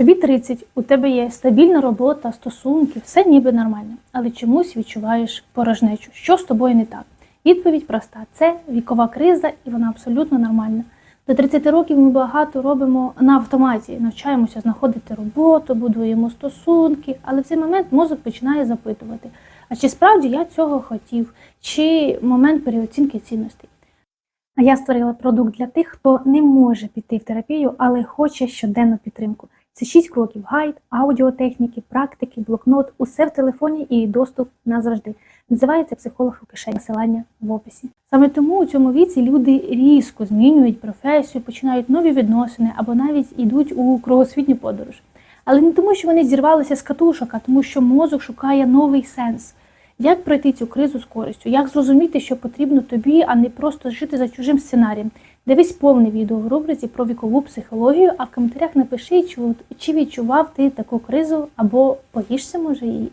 Тобі 30, у тебе є стабільна робота, стосунки, все ніби нормально, але чомусь відчуваєш порожнечу. Що з тобою не так? Відповідь проста: це вікова криза, і вона абсолютно нормальна. До 30 років ми багато робимо на автоматі, навчаємося знаходити роботу, будуємо стосунки, але в цей момент мозок починає запитувати: а чи справді я цього хотів, чи момент переоцінки цінностей. А я створила продукт для тих, хто не може піти в терапію, але хоче щоденну підтримку. Це 6 кроків: гайд, аудіотехніки, практики, блокнот, усе в телефоні і доступ назавжди. Називається психолог у кишені. Посилання в описі. Саме тому у цьому віці люди різко змінюють професію, починають нові відносини або навіть йдуть у кругосвітню подорож. Але не тому, що вони зірвалися з катушок, а тому, що мозок шукає новий сенс. Як пройти цю кризу з користю? Як зрозуміти, що потрібно тобі, а не просто жити за чужим сценарієм? Дивись повне відео в рубриці про вікову психологію, а в коментарях напиши, чи- відчував ти таку кризу або боїшся, може, її.